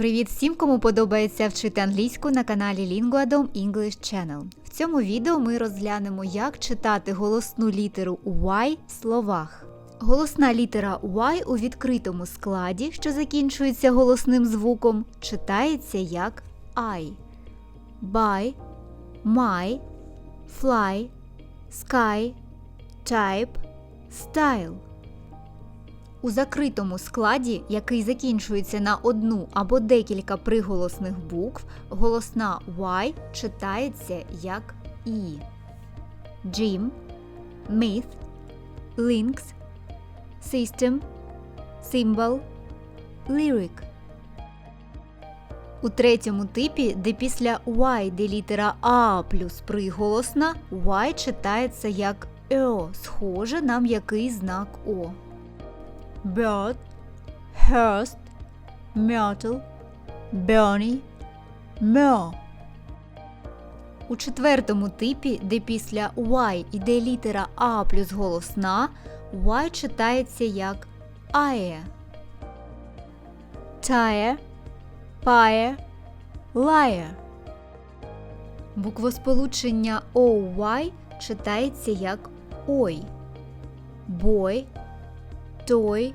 Привіт всім, кому подобається вчити англійську на каналі Linguadom English Channel. В цьому відео ми розглянемо, як читати голосну літеру Y в словах. Голосна літера Y у відкритому складі, що закінчується голосним звуком, читається як I. Buy, my, fly, sky, type, style. У закритому складі, який закінчується на одну або декілька приголосних букв, голосна Y читається як І. Gym, myth, links, system, symbol, lyric. У третьому типі, де після Y де літера А плюс приголосна, Y читається як О, схоже на м'який знак О bird, hearst, myrtle, Bernie, Mer. У четвертому типі, де після Y іде літера А плюс голосна, Y читається як ає. Tire, pyre, liar. Буквосполучення OY читається як ой. Boy, toy,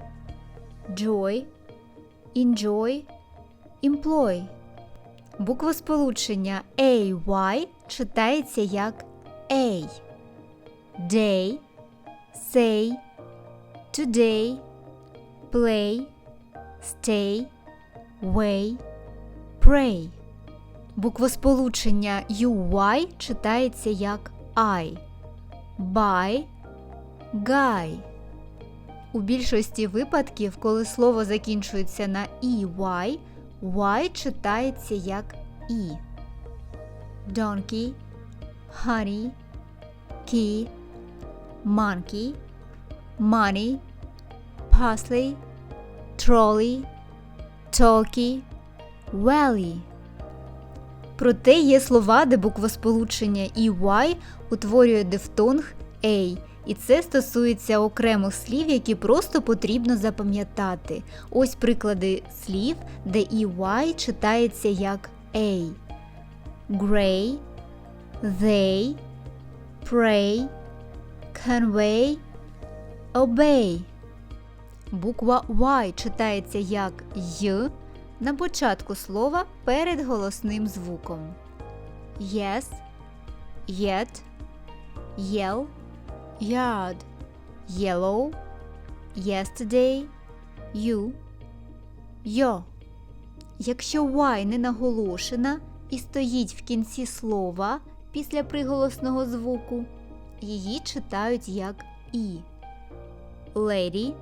joy, enjoy, employ. Буквосполучення AY читається як A. Day, say, today, play, stay, way, pray. Буквосполучення UY читається як I. Buy, guy. У більшості випадків, коли слово закінчується на «ey», «y» читається як «і». Donkey, honey, key, monkey, money, parsley, trolley, talkie, valley. Проте є слова, де буквосполучення «ey» утворює дифтонг «a», і це стосується окремих слів, які просто потрібно запам'ятати. Ось приклади слів, де «y» читається як «a». Gray, they, pray, convey, obey. Буква Y читається як «й» на початку слова перед голосним звуком. Yes, yet, yell, yard, yellow, yesterday, you, yo. Якщо Y не наголошена і стоїть в кінці слова після приголосного звуку, її читають як І. Lady,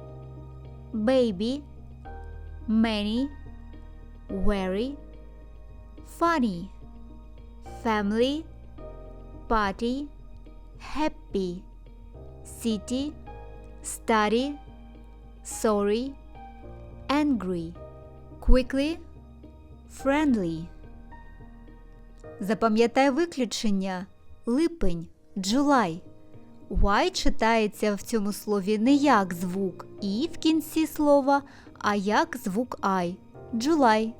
baby, many, very, funny, family, party, happy city, study, sorry, angry, quickly, friendly. Запам'ятай виключення липень, July. Y читається в цьому слові не як звук І в кінці слова, а як звук I. July.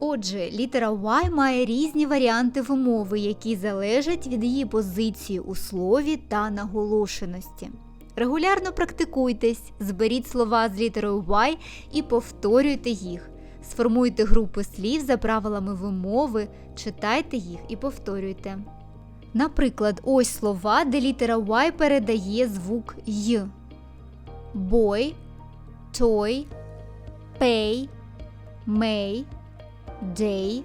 Отже, літера Y має різні варіанти вимови, які залежать від її позиції у слові та наголошеності. Регулярно практикуйтесь, зберіть слова з літерою Y і повторюйте їх. Сформуйте групи слів за правилами вимови, читайте їх і повторюйте. Наприклад, ось слова, де літера Y передає звук Й. Boy, toy, pay, may day,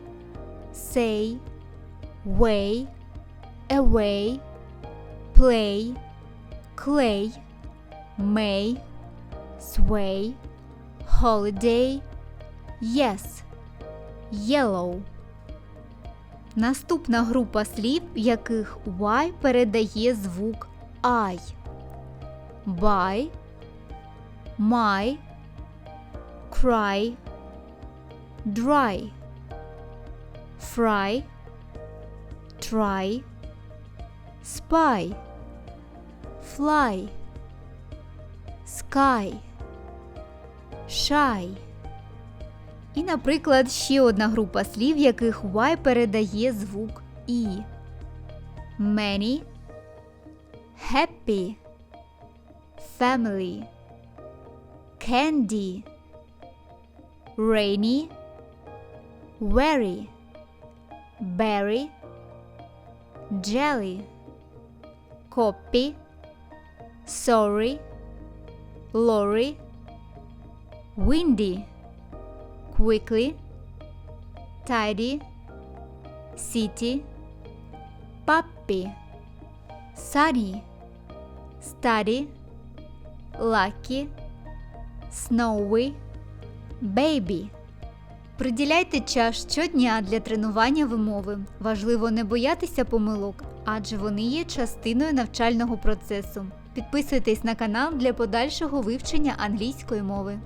say, way, away, play, clay, may, sway, holiday, yes, yellow. Наступна група слів, в яких Y передає звук I. Buy, my, cry, dry fry, try, spy, fly, sky, shy, І, наприклад, ще одна група слів, яких Y передає звук І. Many, happy, family, candy, rainy, very, berry, jelly, copy, sorry, lorry, windy, quickly, tidy, city, puppy, sunny, study, lucky, snowy, baby. Приділяйте час щодня для тренування вимови. Важливо не боятися помилок, адже вони є частиною навчального процесу. Підписуйтесь на канал для подальшого вивчення англійської мови.